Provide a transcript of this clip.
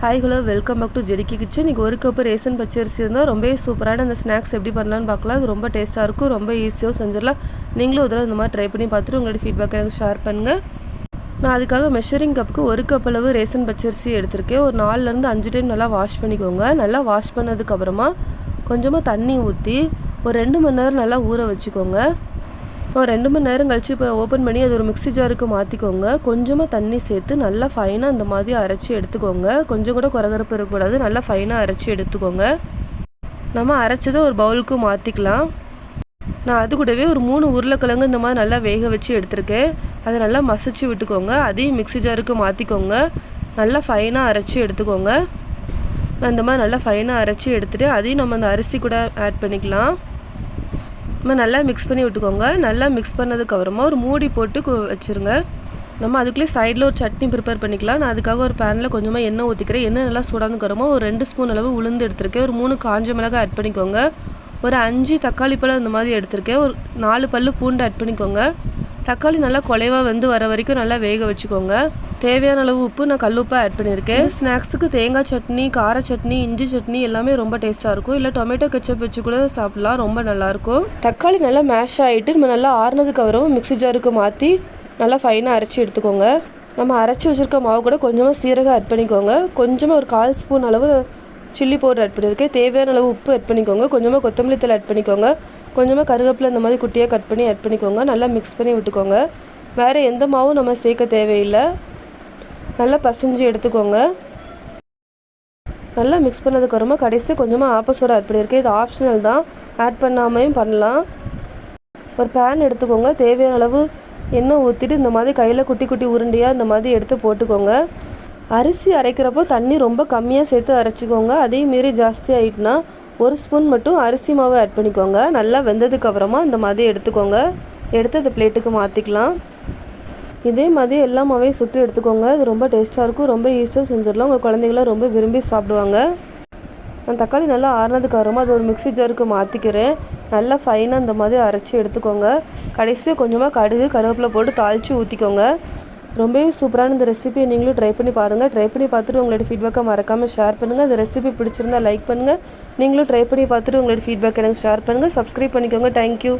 Hi hello welcome back to ஜெடிக்கி kitchen இன்றைக்கி ஒரு cup ration பச்சரிசி இருந்தால் ரொம்பவே சூப்பரான அந்த ஸ்நாக்ஸ் எப்படி பண்ணலான்னு பார்க்கலாம். அது ரொம்ப டேஸ்ட்டாக இருக்கும் ரொம்ப ஈஸியாக செஞ்சிடலாம். நீங்களும் இதெல்லாம் இந்த மாதிரி ட்ரை பண்ணி பார்த்துட்டு உங்களோட ஃபீட்பேக் எனக்கு ஷேர் பண்ணுங்கள் நான் அதுக்காக மெஷரிங் கப்புக்கு ஒரு கப் அளவு ரேசன் பச்சரிசி எடுத்திருக்கேன். ஒரு நாலுலேருந்து அஞ்சு டைம் நல்லா வாஷ் பண்ணிக்கோங்க. நல்லா வாஷ் பண்ணதுக்கப்புறமா கொஞ்சமாக தண்ணி ஊற்றி ஒரு ரெண்டு மணி நேரம் நல்லா ஊற வச்சுக்கோங்க. ஒரு ரெண்டு மணி நேரம் கழித்து இப்போ ஓப்பன் பண்ணி அது ஒரு மிக்ஸி ஜாருக்கு மாற்றிக்கோங்க கொஞ்சமாக தண்ணி சேர்த்து நல்லா ஃபைனாக அந்த மாதிரி அரைச்சி எடுத்துக்கோங்க. கொஞ்சம் கூட குறகரப்பு இருக்கக்கூடாது. நல்லா ஃபைனாக அரைச்சி எடுத்துக்கோங்க. நம்ம அரைச்சதை ஒரு பவுலுக்கு மாற்றிக்கலாம் நான் அது கூடவே ஒரு மூணு உருளைக்கிழங்கு இந்த மாதிரி நல்லா வேக வச்சு எடுத்திருக்கேன். அதை நல்லா மசிச்சு விட்டுக்கோங்க. அதையும் மிக்ஸி ஜாருக்கு மாற்றிக்கோங்க நல்லா ஃபைனாக அரைச்சி எடுத்துக்கோங்க. நான் இந்த மாதிரி நல்லா ஃபைனாக அரைச்சி எடுத்துகிட்டு அதையும் நம்ம அந்த அரிசி கூட ஆட் பண்ணிக்கலாம். நல்லா மிக்ஸ் பண்ணி விட்டுக்கோங்க. நல்லா மிக்ஸ் பண்ணதுக்கப்புறமா ஒரு மூடி போட்டு வச்சுருங்க வச்சிருங்க. நம்ம அதுக்குள்ளே சைடில் ஒரு சட்னி ப்ரிப்பேர் பண்ணிக்கலாம். நான் அதுக்காக ஒரு பேனில் கொஞ்சமாக எண்ணெய் ஊற்றிக்கிறேன் எண்ணெய் நல்லா சூடாந்துக்கிறோமோ ஒரு ரெண்டு ஸ்பூன் அளவு உளுந்து எடுத்திருக்கேன். ஒரு மூணு காஞ்ச மிளகாய் ஆட் பண்ணிக்கோங்க. ஒரு அஞ்சு தக்காளி பழம் இந்த மாதிரி எடுத்திருக்கேன். ஒரு நாலு பல் பூண்டு ஆட் பண்ணிக்கோங்க. தக்காளி நல்லா குலைவாக வந்து வர வரைக்கும் நல்லா வேக வச்சுக்கோங்க. தேவையான அளவு உப்பு நான் கல்லுப்பாக ஆட் பண்ணியிருக்கேன். ஸ்நாக்ஸுக்கு தேங்காய் சட்னி கார சட்னி இஞ்சி சட்னி எல்லாமே ரொம்ப டேஸ்ட்டாக இருக்கும். இல்லை டொமேட்டோ கெச்சப் வச்சு கூட சாப்பிட்லாம் ரொம்ப நல்லாயிருக்கும் தக்காளி நல்லா மேஷ் ஆகிட்டு நம்ம நல்லா ஆறுனதுக்கு அப்புறம் மிக்ஸி ஜாருக்கு மாற்றி நல்லா ஃபைனாக அரைச்சி எடுத்துக்கோங்க. நம்ம அரைச்சி வச்சுருக்க மாவு கூட கொஞ்சமாக சீரகம் ஆட் பண்ணிக்கோங்க. கொஞ்சமாக ஒரு கால் ஸ்பூன் அளவு சில்லி பவுடர் ஆட் பண்ணியிருக்கேன். தேவையான அளவு உப்பு ஆட் பண்ணிக்கோங்க. கொஞ்சமாக கொத்தமல்லி தலை ஆட் பண்ணிக்கோங்க. கொஞ்சமாக கருவேப்பிலை இந்த மாதிரி குட்டியாக கட் பண்ணி ஆட் பண்ணிக்கோங்க. நல்லா மிக்ஸ் பண்ணி விட்டுக்கோங்க. வேறு எந்த மாவும் நம்ம சேர்க்க தேவையில்லை. நல்லா பசைஞ்சு எடுத்துக்கோங்க. நல்லா மிக்ஸ் பண்ணதுக்கப்புறமா கடைசி கொஞ்சமாக ஆப்பசோட ஆட் பண்ணியிருக்கேன். இது ஆப்ஷனல் தான். ஆட் பண்ணாமையும் பண்ணலாம். ஒரு பேன் எடுத்துக்கோங்க. தேவையான அளவு எண்ணெய் ஊற்றிட்டு இந்த மாதிரி கையில் குட்டி குட்டி உருண்டையாக இந்த மாதிரி எடுத்து போட்டுக்கோங்க. அரிசி அரைக்கிறப்போ தண்ணி ரொம்ப கம்மியாக சேர்த்து அரைச்சிக்கோங்க. அதே மீறி ஜாஸ்தி ஆகிட்டுனா ஒரு ஸ்பூன் மட்டும் அரிசி மாவு ஆட் பண்ணிக்கோங்க. நல்லா வெந்ததுக்கப்புறமா இந்த மாதிரி எடுத்துக்கோங்க. எடுத்து அந்த பிளேட்டுக்கு மாற்றிக்கலாம் இதே மாதிரி எல்லா மாவையும் சுற்றி எடுத்துக்கோங்க. இது ரொம்ப டேஸ்ட்டாக இருக்கும். ரொம்ப ஈஸியாக செஞ்சிடலாம். உங்கள் குழந்தைங்களாம் ரொம்ப விரும்பி சாப்பிடுவாங்க. நான் தக்காளி நல்லா ஆறுனதுக்கப்புறமா அது ஒரு மிக்ஸி ஜாருக்கு மாற்றிக்கிறேன் நல்லா ஃபைனாக இந்த மாதிரி அரைச்சி எடுத்துக்கோங்க. கடைசியாக கொஞ்சமாக கடுகு கருவேப்பிலை போட்டு தாளித்து ஊற்றிக்கோங்க ரொம்பவே சூப்பரான இந்த ரெசிபியை நீங்களும் ட்ரை பண்ணி பாருங்கள் ட்ரை பண்ணி பார்த்துட்டு உங்களோட ஃபீட்பேக்கை மறக்காமல் ஷேர் பண்ணுங்கள் இந்த ரெசிபி பிடிச்சிருந்தா லைக் பண்ணுங்கள் நீங்களும் ட்ரை பண்ணி பார்த்துட்டு உங்களோட ஃபீட்பேக் எனக்கு ஷேர் பண்ணுங்கள் சப்ஸ்கிரைப் பண்ணிக்கோங்க. தேங்க்யூ